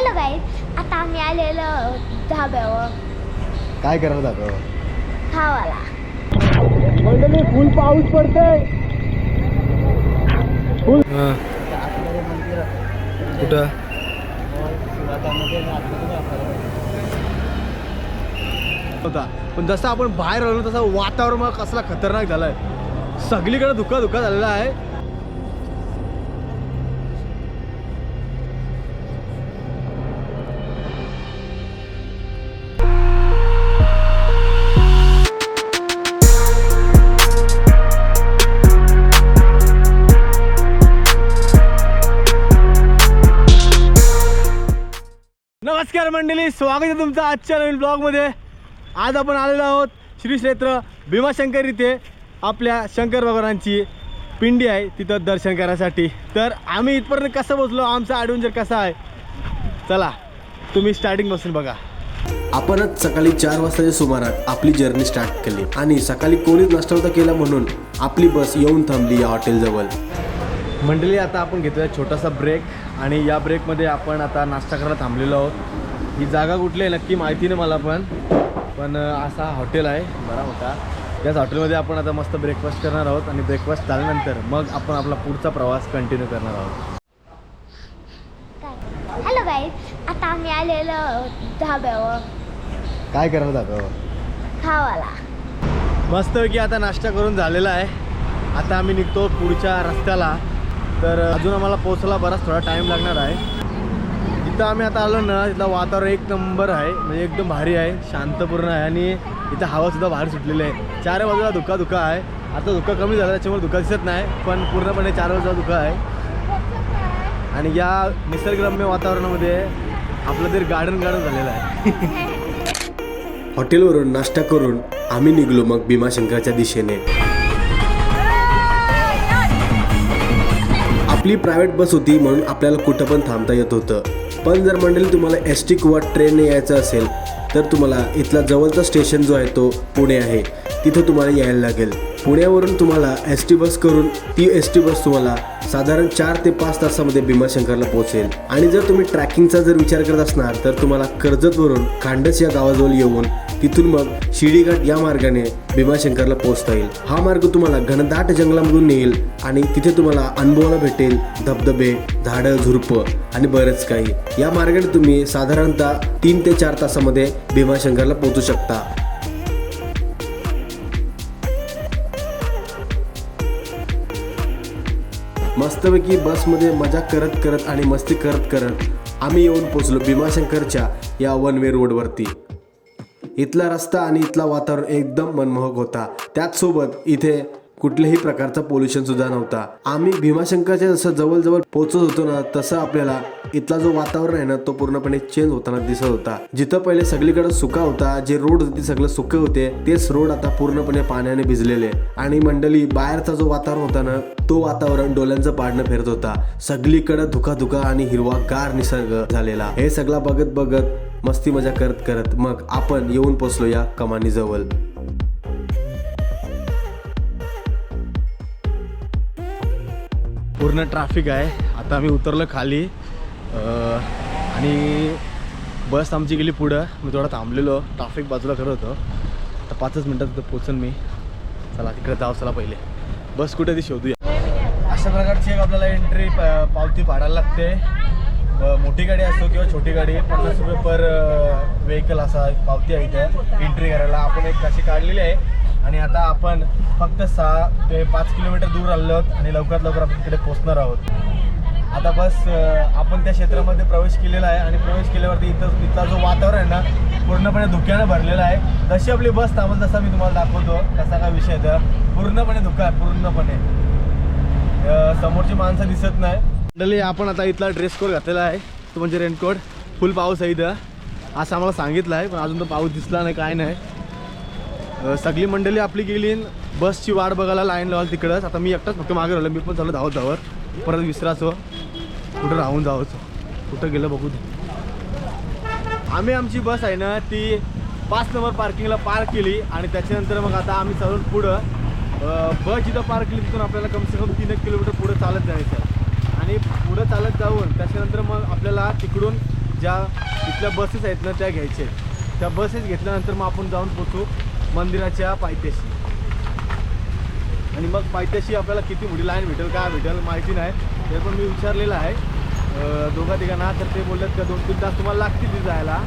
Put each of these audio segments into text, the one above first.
Hello guys आता आम्ही आलेलो धाब्यावर. काय करायला जातो खावाला. फुल पाऊस पडतोय. कुठं? होता. पण जसं आपण बाहेर आलो तसं वातावरण कसला खतरनाक झालाय. सगळीकडे धुका धुका झालेला आहे. मंडळी स्वागत आहे तुमचं आजच्या नवीन ब्लॉगमध्ये. आज आपण आलेलो आहोत श्री क्षेत्र भीमाशंकर इथे. आपल्या शंकर भगवानांची पिंडी आहे तिथं दर्शन करण्यासाठी. तर आम्ही इथपर्यंत कसं पोचलो आमचा ॲडव्हेंचर कसा आहे? चला तुम्ही स्टार्टिंगपासून बघा. आपणच सकाळी चार वाजताच्या सुमारात आपली जर्नी स्टार्ट केली आणि सकाळी कोणीच नाश्ता नव्हता केला म्हणून आपली बस येऊन थांबली या हॉटेलजवळ. मंडळी आता आपण घेतोय छोटासा ब्रेक आणि या ब्रेकमध्ये आपण आता नाश्ता करायला थांबलेलो आहोत. ही जागा कुठली आहे नक्की माहिती नाही मला पण. पण असा हॉटेल आहे बरा मोठा. याच हॉटेलमध्ये आपण आता मस्त ब्रेकफास्ट करणार आहोत आणि ब्रेकफास्ट झाल्यानंतर मग आपण आपला पुढचा प्रवास कंटिन्यू करणार आहोत. हॅलो गाईज आता आम्ही आलेलो धाब्यावर. काय करायला जातो? खावाला. मस्तपैकी आता नाश्ता करून झालेला आहे. आता आम्ही निघतो पुढच्या रस्त्याला. तर अजून आम्हाला पोहोचायला बराच थोडा टाईम लागणार आहे. इथं आम्ही आता आलो ना इथलं वातावरण एक नंबर आहे. म्हणजे एकदम भारी आहे शांतपूर्ण आहे आणि इथं हवासुद्धा भारी सुटलेली आहे. चार बाजूला धुका धुका आहे. आता धुका कमी झाला त्याच्यामुळे धुका दिसत नाही पण पूर्णपणे चार बाजूला धुका आहे. आणि या निसर्गरम्य वातावरणामध्ये आपलं तरी गार्डन गार्डन झालेलं आहे. हॉटेलवरून नाश्ता करून आम्ही निघलो मग भीमाशंकराच्या दिशेने. आपली प्रायव्हेट बस होती म्हणून आपल्याला कुठं पण थांबता येत होतं. पण जर मंडळी तुम्हाला एस टी किंवा ट्रेनने यायचं असेल तर तुम्हाला इथला जवळचा स्टेशन जो आहे तो पुणे आहे. तिथं तुम्हाला यायला लागेल. पुण्यावरून तुम्हाला एस टी बस करून ती एस टी बस तुम्हाला साधारण चार ते पाच तासामध्ये भीमाशंकरला पोहोचेल. आणि जर तुम्ही ट्रॅकिंगचा जर विचार करत असणार तर तुम्हाला कर्जतवरून खांडस या गावाजवळ येऊन तिथून मग शिडीघाट या मार्गाने भीमाशंकरला पोहोचता येईल. हा मार्ग तुम्हाला घनदाट जंगलामधून नेईल आणि तिथे तुम्हाला अनुभवाला भेटेल धबधबे झाडं झुरप आणि बरंच काही. या मार्गाने तुम्ही साधारणतः तीन ते चार तासामध्ये भीमाशंकरला पोहोचू शकता. मस्तपैकी बसमध्ये मजा करत करत आणि मस्ती करत करत आम्ही येऊन पोचलो भीमाशंकरच्या या वन वे रोडवरती इथला रस्ता आणि इथला वातावरण एकदम मनमोहक होता. त्याचसोबत इथे कुठल्याही प्रकारचा पोल्युशन सुद्धा नव्हता. आम्ही भीमाशंकरच्या जसं जवळजवळ पोहोचत होतो ना तसं आपल्याला इथला जो वातावरण आहे ना तो पूर्णपणे चेंज होताना दिसत होता. जिथं पहिले सगळीकडे सुका होता जे रोड होते सगळं सुके होते तेच रोड आता पूर्णपणे पाण्याने भिजलेले आणि मंडळी बाहेरचा जो वातावरण होता ना तो वातावरण डोळ्यांचं पाडणं फिरत होता. सगळीकडे धुका धुका आणि हिरवा गार निसर्ग झालेला. हे सगळा बघत बघत मस्ती मजा करत करत मग आपण येऊन पोचलो या कमानीजवळ पूर्ण ट्रॅफिक आहे. आता आम्ही उतरलो खाली. आणि बस आमची गेली पुढं. मी थोडा थांबलेलो. ट्रॅफिक बाजूला करत होतो. आता पाचच मिनटात तिथं पोचन मी. चला तिकडे जाऊ चला पहिले. बस कुठे ती शोधूया. अशा प्रकारची एक आपल्याला एंट्री पावती पाडायला लागते. मोठी गाडी असो किंवा छोटी गाडी पन्नास रुपये पर व्हेकल असा पावती आहे इथं. एंट्री करायला आपण एक अशी काढलेली आहे. आणि आता आपण फक्त सहा ते पाच किलोमीटर दूर आलो आहोत आणि लवकरात लवकर आपण तिकडे पोहोचणार आहोत. आता बस आपण त्या क्षेत्रामध्ये प्रवेश केलेला आहे आणि प्रवेश केल्यावरती इथं इथला जो वातावरण आहे ना पूर्णपणे धुक्यानं भरलेला आहे. जशी आपली बस थांबल तसा मी तुम्हाला दाखवतो कसा काय विषय तर. पूर्णपणे धुका आहे पूर्णपणे समोरची माणसं दिसत नाही. मंडळी आपण आता इथला ड्रेस कोड घातलेला आहे. तो म्हणजे रेनकोट फुल पाऊस आहे इथं. असं आम्हाला सांगितलं आहे पण अजून तर पाऊस दिसला नाही काय नाही. सगळी मंडळी आपली गेली आणि बसची वाट बघायला लाईन लावाल तिकडंच. आता मी एकटाच फक्त मागे राहिलो. मी पण चालू धावत धावत. परत विसराचो कुठं राहून जावंच. कुठं गेलं बघू आम्ही आमची बस आहे ना ती पाच नंबर पार्किंगला पार्क केली आणि त्याच्यानंतर मग आता आम्ही चालून पुढं बस जिथं पार्क केली तिथून आपल्याला कमसे कम तीन एक किलोमीटर पुढं चालत जायचं आणि पुढं चालत जाऊन त्याच्यानंतर मग आपल्याला तिकडून ज्या इथल्या बसेस आहेत ना त्या घ्यायच्या आहेत त्या बसेस घेतल्यानंतर मग आपण जाऊन पोचू मंदिराच्या पायथ्याशी. आणि मग पायथ्याशी आपल्याला किती मोठी लाईन भेटेल काय भेटेल माहिती नाही. ते पण मी विचारलेलं आहे. दोघा तिघांना तर ते बोललेत का दोन तीन तास तुम्हाला लागतील जायला.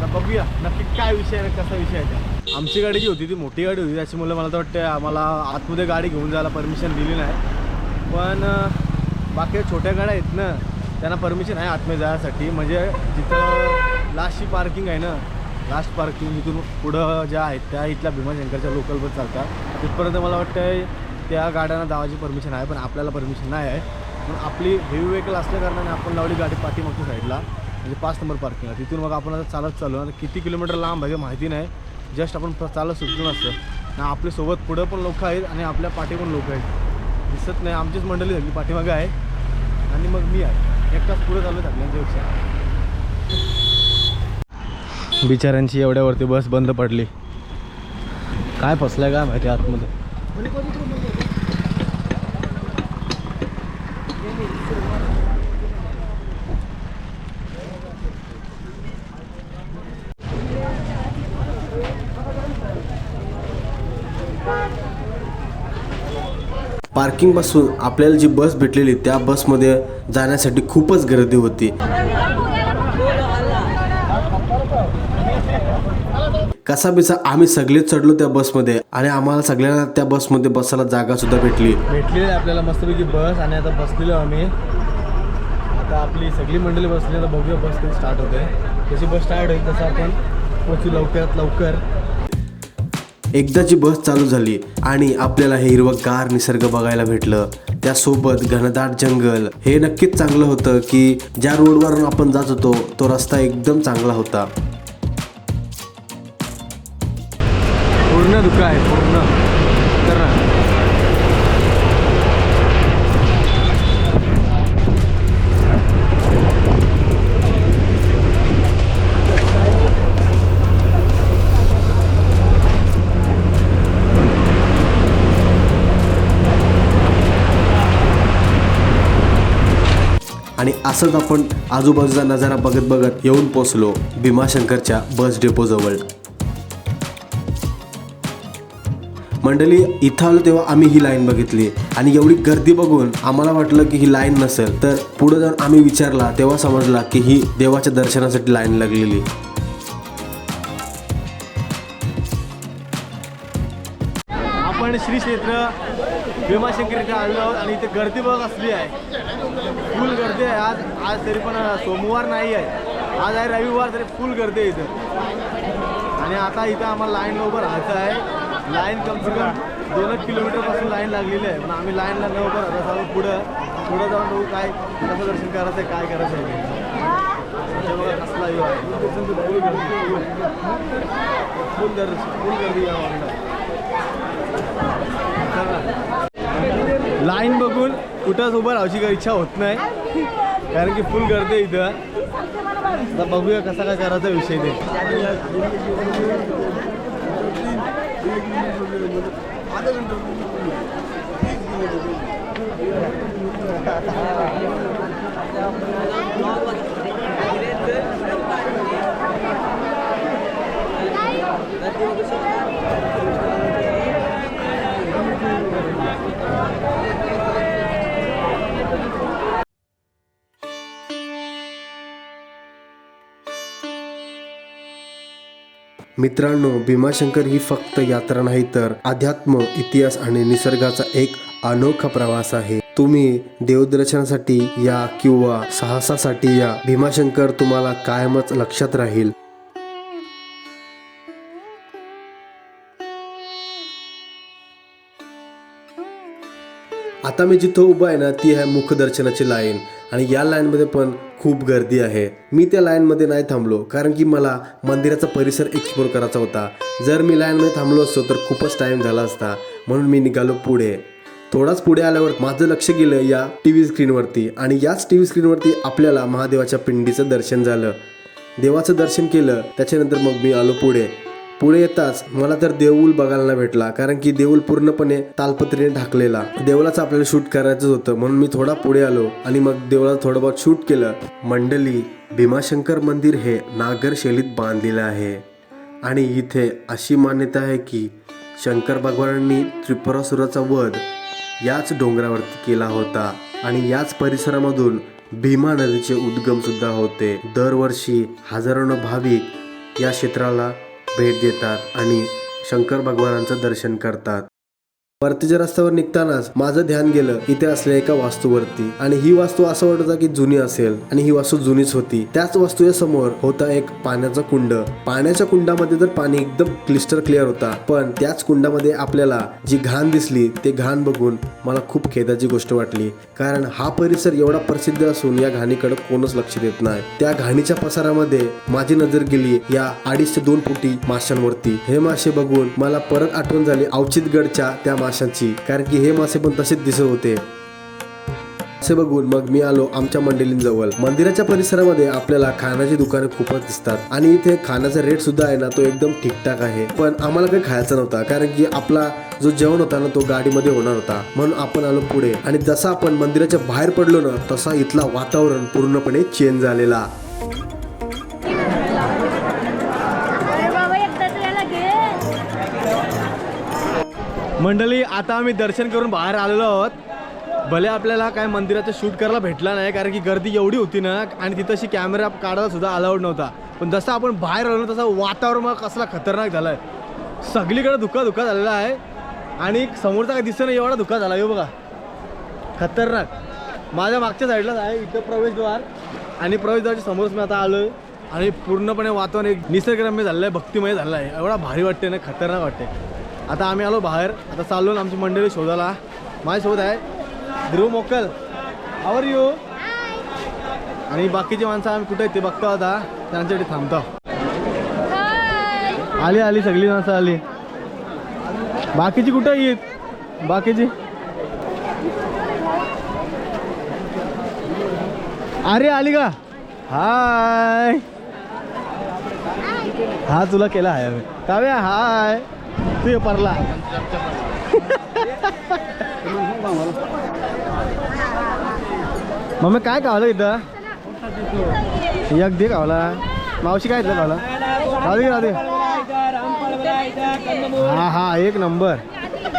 तर बघूया नक्की काय विषय आहे कसा विषय आहे त्या आमची गाडी जी होती ती मोठी गाडी होती. त्याच्यामुळे मला तर वाटतं आम्हाला आतमध्ये गाडी घेऊन जायला परमिशन दिली नाही. पण बाकी छोट्या गाड्या आहेत ना त्यांना परमिशन आहे आतमध्ये जायसाठी म्हणजे जिथं लास्टची पार्किंग आहे ना लास्ट पार्किंग इथून पुढं ज्या आहेत त्या इथल्या भीमाशंकरच्या लोकल बस चालतात. तिथपर्यंत मला वाटतं त्या गाड्यांना दावाची परमिशन आहे पण आपल्याला परमिशन नाही आहे. पण आपली हेवी व्हेकल असल्या कारणाने आपण लावली गाडी पाठीमागच्या साईडला म्हणजे पाच नंबर पार्किंगला तिथून मग आपण आता चालत चालू आणि किती किलोमीटर लांब आहे माहिती नाही. जस्ट आपण चालत सुटलो नसतं. आणि आपल्यासोबत पुढं पण लोक आहेत आणि आपल्या पाठी पण लोक आहेत. दिसत नाही. आमचीच मंडळी झाली पाठीमागं आहे आणि मग मी आहे. एक तास पुढे चालू सगळ्यांच्यापेक्षा. बिचाऱ्यांची एवढ्यावरती बस बंद पडली. काय फसलाय काय माहिती आतमध्ये? पार्किंगपासून आपल्याला जी बस भेटलेली त्या बसमध्ये जाण्यासाठी खूपच गर्दी होती. कसा बिसा आम्ही सगळेच चढलो त्या बसमध्ये आणि आम्हाला सगळ्यांना त्या बसमध्ये बसायला जागा सुद्धा भेटली भेटलेली आपल्याला मस्तपैकी बस आणि आता बसलेलो आम्ही. आता आपली सगळी मंडळी बसली आता बघूया बस कधी स्टार्ट होते. जशी बस स्टार्ट होईल तसं आपण पोचू लवकरात लवकर. एकदाची बस चालू झाली आणि आपल्याला हे हिरवंगार निसर्ग बघायला भेटलं. त्यासोबत घनदाट जंगल. हे नक्कीच चांगलं होतं की ज्या रोडवरून आपण जात होतो तो रस्ता एकदम चांगला होता. पूर्ण दुःख आहे पूर्ण. आणि असंच आपण आजूबाजूचा नजारा बघत बघत येऊन पोचलो भीमाशंकरच्या बस डेपोजवळ. मंडळी इथं आलो तेव्हा आम्ही ही लाईन बघितली. आणि एवढी गर्दी बघून आम्हाला वाटलं की ही लाईन नसेल. तर पुढे जाऊन आम्ही विचारला तेव्हा समजला की ही देवाच्या दर्शनासाठी लाईन लागलेली. आपण श्री क्षेत्र भीमाशंकर इथे आलो आहोत आणि इथे गर्दी बघ असली आहे. फुल गर्दी आहे. आज आज तरी पण सोमवार नाही आहे. आज आहे रविवार तरी फुल गर्दी आहे इथं. आणि आता इथं आम्हाला लाईनला उभं राहायचं आहे. लाईन कम से कम दोन एक किलोमीटरपासून लाईन लागलेली आहे. पण आम्ही लाईनला न उभं राहतो चालू पुढं पुढं जाऊन बघू काय कसं दर्शन करायचं आहे काय करायचं आहे बघा कसला आहे. फुल गर्दी फुल फुल गर्दी आहे. लाईन बघून कुठंच उभं राहायची काही इच्छा होत नाही. कारण की फुल गर्दी इथं. आता बघूया कसा काय करायचा विषय ते. मित्रांनो भीमाशंकर ही फक्त यात्रा नाही तर अध्यात्म इतिहास आणि निसर्गाचा एक अनोखा प्रवास आहे. तुम्ही देवदर्शनासाठी या किंवा साहसासाठी या भीमाशंकर तुम्हाला कायमच लक्षात राहील. आता मी जिथं उभा आहे ना ती आहे मुखदर्शनाची लाईन. आणि या लाईनमध्ये पण खूप गर्दी आहे. मी त्या लाईनमध्ये नाही थांबलो कारण की मला मंदिराचा परिसर एक्सप्लोर करायचा होता. जर मी लाईनमध्ये थांबलो असतो तर खूपच टाईम झाला असता. म्हणून मी निघालो पुढे. थोडाच पुढे आल्यावर माझं लक्ष गेलं या टी व्ही स्क्रीनवरती आणि याच टी व्ही स्क्रीनवरती आपल्याला महादेवाच्या पिंडीचं दर्शन झालं. देवाचं दर्शन केलं त्याच्यानंतर मग मी आलो पुढे. पुढे येताच मला तर देऊळ बघायला भेटला कारण की देऊल पूर्णपणे तालपत्रीने ढाकलेला. देवळाचं आपल्याला शूट करायचं होतं म्हणून मी थोडा पुढे आलो आणि मग देवळात थोडं बहुत शूट केलं. मंडली भीमाशंकर मंदिर हे नागर शैलीत बांधलेलं आहे. आणि इथे अशी मान्यता आहे की शंकर भगवानांनी त्रिपुरासुराचा वध याच डोंगरावरती केला होता. आणि याच परिसरामधून भीमा नदीचे उद्गम सुद्धा होते. दरवर्षी हजारोनं भाविक या क्षेत्राला भेट देतात आणि शंकर भगवानांचं दर्शन करतात. परतीच्या रस्त्यावर निघतानाच माझं ध्यान गेलं इथे असलेल्या एका वास्तूवरती. आणि ही वास्तू असं वाटत होता की जुनी असेल. आणि ही वास्तू जुनीच होती. त्याच वास्तूच्या समोर होता एक पाण्याचा कुंड. पाण्याच्या कुंडामध्ये तर पाणी एकदम क्लिस्टर क्लिअर होता. पण त्याच कुंडामध्ये आपल्याला जी घाण दिसली ते घाण बघून मला खूप खेदाची गोष्ट वाटली. कारण हा परिसर एवढा प्रसिद्ध असून या घाणीकडे कोणच लक्ष देत नाही. त्या घाणीच्या पसारामध्ये माझी नजर गेली या अडीच ते दोन फुटी माशांवरती. हे मासे बघून मला परत आठवण झाली अवचितगडच्या त्या माशांची कारण की हे मासे पण तसेच दिसत होते. असे बघून मग मी आलो आमच्या मंडळींजवळ. मंदिराच्या परिसरामध्ये आपल्याला खाण्याची दुकाने खूपच दिसतात. आणि इथे खाण्याचा रेट सुद्धा आहे ना तो एकदम ठीकठाक आहे. पण आम्हाला काही खायचा नव्हता कारण की आपला जो जेवण होता ना तो गाडीमध्ये होणार होता. म्हणून आपण आलो पुढे. आणि जसा आपण मंदिराच्या बाहेर पडलो ना तसा इथला वातावरण पूर्णपणे चेंज झालेला. मंडळी आता आम्ही दर्शन करून बाहेर आलेलो आहोत. भले आपल्याला काय मंदिराचं शूट करायला भेटला नाही कारण की गर्दी एवढी होती ना आणि तिथं अशी कॅमेरा काढायला सुद्धा अलाउड नव्हता. पण जसं आपण बाहेर आलो ना तसं वातावरण मग कसला खतरनाक झाला आहे सगळीकडे धुका धुका झालेला आहे. आणि समोरचा काय दिसतं नाही एवढा धुका झाला आहे बघा. खतरनाक. माझ्या मागच्या साईडलाच आहे इथं प्रवेशद्वार. आणि प्रवेशद्वारच्या समोरच मी आता आलो आहे आणि पूर्णपणे वातावरण एक निसर्गरम्य झालेलं आहे भक्तिमय झालं आहे. एवढा भारी वाटते ना खतरनाक वाटते आता आम्ही आलो बाहेर. आता चाललो आमची मंडळी शोधाला माझ्यासोबत आहे ध्रुव मोकल आवर यू आणि बाकीची माणसं आम्ही कुठे आहेत ते बघतो आता. त्यांच्यासाठी थांबतो. आली आली सगळी माणसं आली. बाकीची कुठं आहेत? बाकीची? अरे आली का? हाय हा तुला केला आम्ही काव्या हाय तू परला. मम्मी काय खावलं इथं? एक दे खावला. मावशी काय इथलं खावला? राधे राधे हा हा एक नंबर.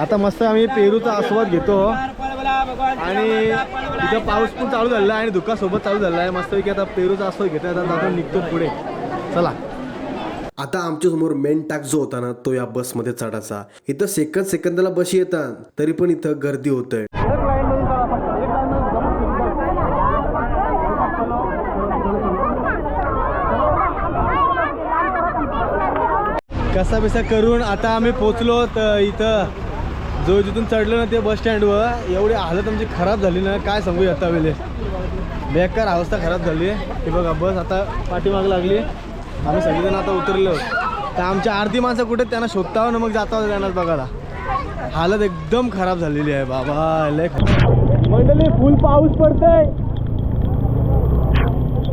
आता मस्त आम्ही पेरूचा आस्वाद घेतो. आणि इथं पाऊस पण चालू झाला आहे आणि धुका सोबत चालू झाला आहे. मस्तपैकी आता पेरूचा आस्वाद घेतो आता आपण निघतो पुढे. चला. आता आमच्यासमोर मेन टाक जो होता ना तो या बसमध्ये चढायचा. इथं सेकंद सेकंदाला बस येतात तरी पण इथं गर्दी होतंय. कसा बिसा करून आता आम्ही पोचलो तर इथं जो जिथून चढलो ना ते बस स्टँडवर एवढी हालत आमची खराब झाली ना काय सांगू आता वेळे बेकार अवस्था खराब झाली. आहे की बघा बस आता पाठीमाग लागली. आम्ही सगळेजण आता उतरलो. तर आमच्या आरती माणसं कुठे त्यांना शोधता ना मग जाता त्यांना बघायला. हालत एकदम खराब झालेली आहे बाबा लय मंडळी फुल पाऊस पडतोय.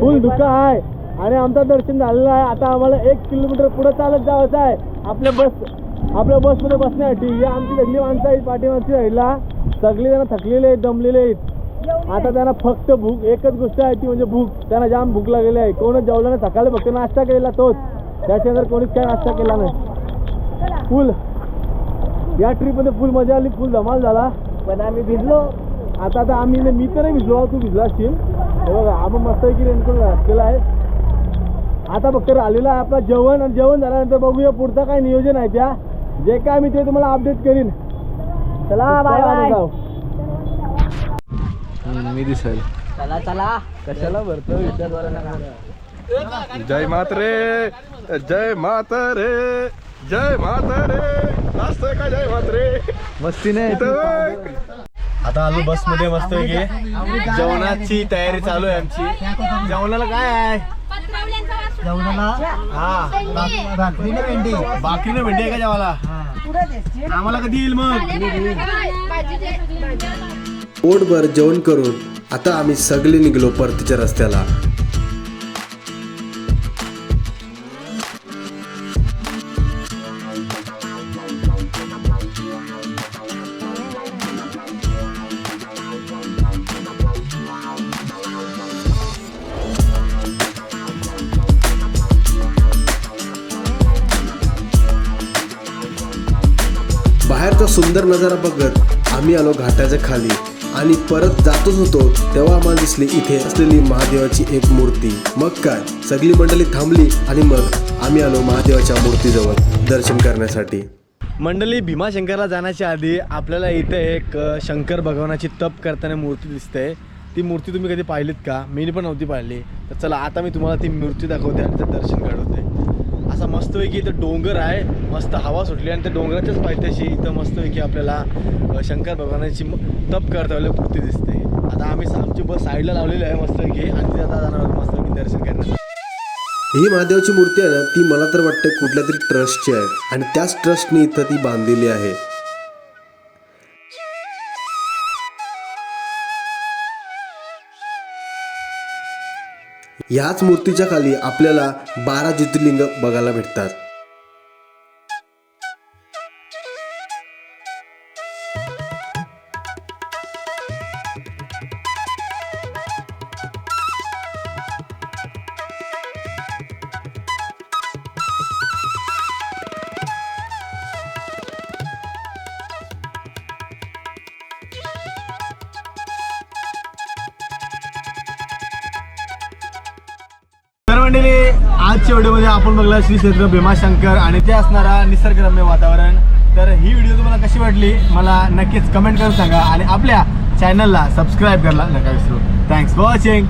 फुल धुका आहे. आणि आमचं दर्शन झालेलं आहे. आता आम्हाला एक किलोमीटर पुढे चालत जायचं आहे. आपल्या बस आपल्या बसमध्ये बसण्यासाठी. ही आमची सगळी माणसं आहेत पाठीमागची राहिला सगळी जण थकलेले आहेत दमलेले आहेत. आता त्यांना फक्त भूक एकच गोष्ट आहे ती म्हणजे भूक. त्यांना जाम भूक लागलेली आहे. कोणच जेवलं नाही. सकाळी फक्त नाश्ता केलेला तोच. त्याच्यानंतर कोणीच काय नाश्ता केला नाही. फुल. या ट्रीपमध्ये फुल मजा आली फुल धमाल झाला. पण आम्ही भिजलो. आता आता आम्ही मी तर नाही भिजलो. तू भिजला असशील. हे बघा आपण मस्त की रेनकोट घातलेला आहे. आता फक्त राहिलेलं आहे आपलं जेवण. आणि जेवण झाल्यानंतर बघूया पुढचं काय नियोजन आहे त्या. जे काय मी ते तुम्हाला अपडेट करीन. चला बाय बाय मी दिसेल. चला चला. कशाला भरतो? जय मात रे जय मात रे जय मात रे असतंय का जय मात रे मस्ती नाही आता आलो बसमध्ये मस्त की. जेवणाची तयारी चालू आहे आमची. जेवणाला काय आहे? हा भाकरीने भेंडी. बाकरीनं भेंडी आहे का जेवायला? आम्हाला कधी येईल मग? पोटभर जेवण करून आता आम्ही सगळे निघलो परतीच्या रस्त्याला. बाहेरचा सुंदर नजारा बघत आम्ही आलो घाटाच्या खाली. आणि परत जातोच होतो तेव्हा आम्हाला दिसली इथे असलेली महादेवाची एक मूर्ती. मग काय? सगळी मंडळी थांबली आणि मग आम्ही आलो महादेवाच्या मूर्तीजवळ दर्शन करण्यासाठी. मंडळी भीमाशंकरला जाण्याच्या आधी आपल्याला इथे एक शंकर भगवानाची तप करताना मूर्ती दिसते. ती मूर्ती तुम्ही कधी पाहिलीत का? मी पण नव्हती पाहिली. तर चला आता मी तुम्हाला ती मूर्ती दाखवते आणि ते दर्शन घडवते असा मस्तपैकी इथं डोंगर आहे. मस्त हवा सुटली आणि त्या डोंगराच्याच पायथ्याशी इथं मस्तपैकी आपल्याला शंकर भगवानाची तप करता वेळेला मूर्ती दिसते. आता आम्ही आमची बस साईडला लावलेली आहे मस्तपैकी आणि तिथे आता जाणार मस्तपैकी दर्शन करण्यासाठी. ही महादेवाची मूर्ती आहे ना ती मला तर वाटते कुठल्या तरी ट्रस्टची आहे. आणि त्याच ट्रस्टने इथं ती बांधलेली आहे. ह्याच मूर्तीच्या खाली आपल्याला बारा ज्योतिर्लिंग बघायला भेटतात. आजच्या व्हिडिओमध्ये आपण बघला श्री क्षेत्र भीमाशंकर आणि ते असणारा निसर्गरम्य वातावरण. तर ही व्हिडिओ तुम्हाला कशी वाटली मला नक्कीच कमेंट करून सांगा आणि आपल्या चॅनलला सबस्क्राईब करायला नका विसरू. Thanks for watching